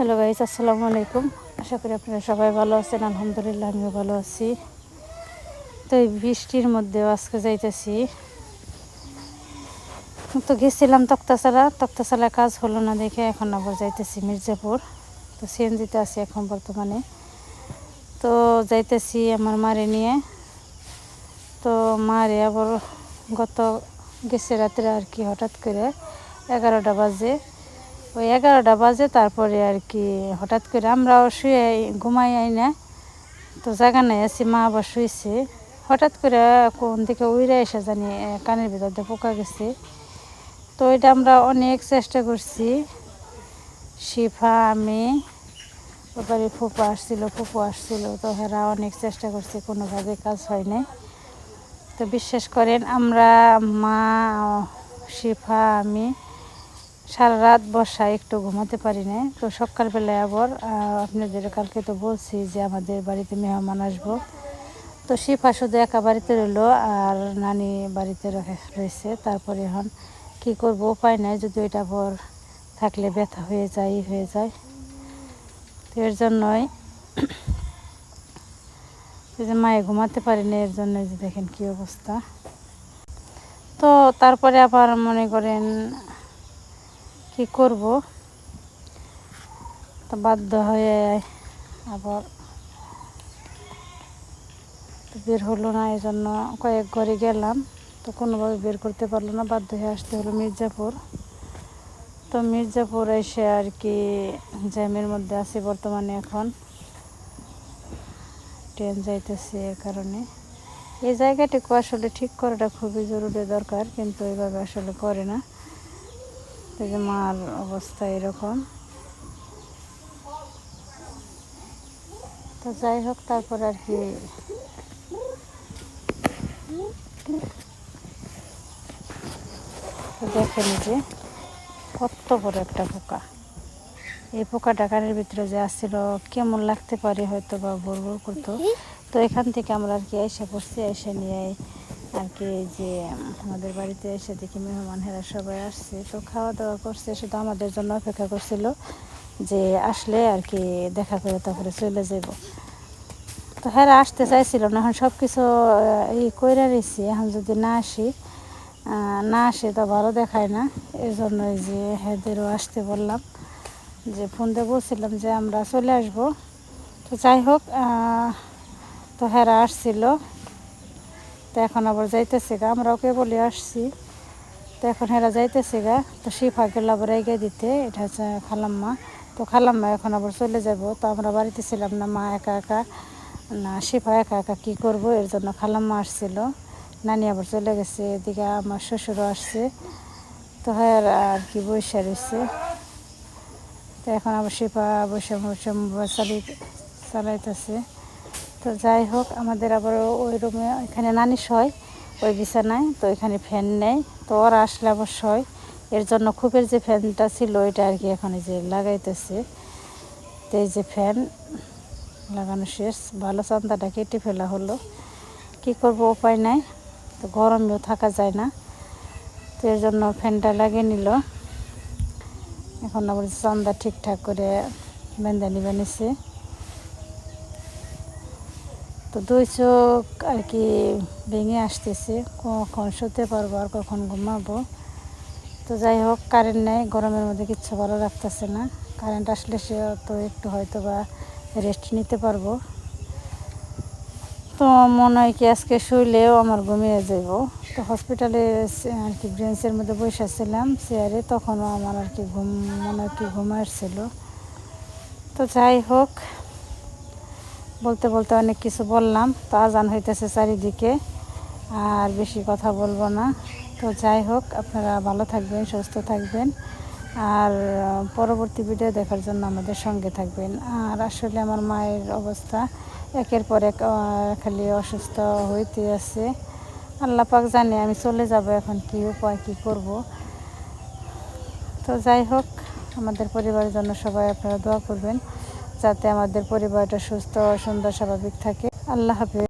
Hello guys, আসসালামু আলাইকুম। আশা করি আপনারা সবাই ভালো আছেন। আলহামদুলিল্লাহ, আমিও ভালো আছি। তো এই বৃষ্টির মধ্যেও আজকে যাইতেছি। তো গেছিলাম তক্তাচালা তক্তাচালা কাজ হলো না দেখে এখন আবার যাইতেছি মির্জাপুর। তো সিএনজিতে আছি এখন বর্তমানে। তো যাইতেছি আমার মারে নিয়ে। তো মারে আবার গত গেছে রাত্রে আর কি, হঠাৎ করে এগারোটা বাজে। ওই এগারোটা বাজে, তারপরে আর কি হঠাৎ করে আমরাও শুয়ে ঘুমাই আই না। তো জায়গা নাই আছি মা আবার শুয়েছে হঠাৎ করে কোন দিকে উইরে এসে জানি কানের ভিতর দিয়ে পোকা গেছে। তো এটা আমরা অনেক চেষ্টা করছি। শিফা, আমি, ওপারে ফুপা আসছিল, ফুপু আসছিল। তো হেরা অনেক চেষ্টা করছি, কোনোভাবে কাজ হয় নাই। তো বিশ্বাস করেন, আমরা মা, শিফা, আমি সারা রাত বসায়, একটু ঘুমাতে পারি না তো সকালবেলায় আবার আপনাদের কালকে তো বলছি যে আমাদের বাড়িতে মেহমান আসব। তো শিফা শুধু একা বাড়িতে রইল আর নানি বাড়িতে রয়েছে। তারপরে এখন কি করব, উপায় নাই, যদি ওইটা পর থাকলে ব্যথা হয়ে যায় হয়ে যায়। তো এর জন্যই যে মায়ে ঘুমাতে পারি না এর জন্য এই যে দেখেন কি অবস্থা। তো তারপরে আবার মনে করেন কি করব? তো বাধ্য হয়ে আবার বের হলো না এই জন্য কয়েক ঘরে গেলাম। তো কোনোভাবে বের করতে পারল না, বাধ্য হয়ে আসতে হলো মির্জাপুর। তো মির্জাপুর এসে আর কি জ্যামের মধ্যে আছি বর্তমানে এখন। ট্রেন যাইতেছে এর কারণে। এই জায়গাটুকু আসলে ঠিক করাটা খুবই জরুরি দরকার, কিন্তু এইভাবে আসলে করে না। যে মার অবস্থা এরকম। তো যাই হোক, তারপর আর কি। দেখেন যে কত বড় একটা পোকা। এই পোকাটা কানের ভিতরে যে আসছিল, কেমন লাগতে পারে হয়তো বা বড় করতো। তো এখান থেকে আমরা আর কি এসে পড়ছি এসে নিয়ে আর কি যে, আমাদের বাড়িতে এসে দেখি মেহমান হেরা সবাই আসছে। তো খাওয়া দাওয়া করছে শুধু আমাদের জন্য অপেক্ষা করছিল যে আসলে আর কি দেখা করে তারপরে চলে যাব। তো হ্যাঁ আসতে চাইছিল না, এখন সব কিছু এই কইরা রয়েছি এখন যদি না আসি না আসে তো ভালো দেখায় না। এই যে হেদেরও আসতে বললাম যে ফোন দিয়ে বলছিলাম যে আমরা চলে আসব। তো যাই হোক তো হেরা আসছিল। তো এখন আবার যাইতেছে গা আমরা ওকে বলে আসছি। তো এখন হেরা যাইতেছে গা, তো শিফা গেল আবার এগিয়ে দিতে, এটা হচ্ছে খালাম্মা। তো খালাম্মা এখন আবার চলে যাব, তো আমরা বাড়িতে ছিলাম না, মা একা একা। না, শিফা একা একা কী করব, এর জন্য খালাম্মা আসছিল। নানি আবার চলে গেছে, এদিকে আমার শ্বশুরও আসছে। তো হ্যাঁ আর কি বৈশা রয়েছে তো এখন আবার মোবাইল চালিয়ে চালাইতেছে। তো যাই হোক, আমাদের আবার ওই রুমে এখানে নানিস হয় ওই বিছানায়, তো এখানে ফ্যান নেই, তো ওরা আসলে আবার শয়। এর জন্য খুবের যে ফ্যানটা ছিল, ওইটা আর কি এখন যে লাগাইতেছে। তো এই যে ফ্যান, লাগানো শেষ। ভালো চান্দাটা কেটে ফেলা হলো। কি করব, উপায় নাই। তো গরমেও থাকা যায় না। তো এর জন্য ফ্যানটা লাগিয়ে নিল। এখন আবার চান্দা ঠিকঠাক করে বেঁধে নিবে নিছে তো দুই চোখ আর কি ভেঙে আসতেছে। কখন শুতে পারব আর কখন ঘুমাবো। তো যাই হোক কারেন্ট নেই, গরমের মধ্যে কিচ্ছু ভালো লাগতেছে না। কারেন্ট আসলে সে তো একটু হয়তো বা রেস্ট নিতে পারব। তো মনে হয় কি আজকে শুইলেও আমার ঘুমিয়ে যাব তো হসপিটালে আর কি ব্রেঞ্চের মধ্যে বসে ছিলাম চেয়ারে তখনও আমার আর কি ঘুম, মনে হয় কি ঘুম আসছিল। তো যাই হোক বলতে বলতে অনেক কিছু বললাম, তো আজান হইতেছে চারিদিকে, আর বেশি কথা বলব না। তো যাই হোক, আপনারা ভালো থাকবেন, সুস্থ থাকবেন, আর পরবর্তী ভিডিও দেখার জন্য আমাদের সঙ্গে থাকবেন। আর আসলে আমার মায়ের অবস্থা একের পর এক খালি অসুস্থ হইতে আছে। আল্লাহ পাক জানে আমি চলে যাব এখন কি উপায়, কি করব। তো যাই হোক, আমাদের পরিবারের জন্য সবাই আপনারা দোয়া করবেন। যাতে আমাদের পরিবারটা সুস্থ সুন্দর স্বাভাবিক থাকে। আল্লাহ হাফিজ।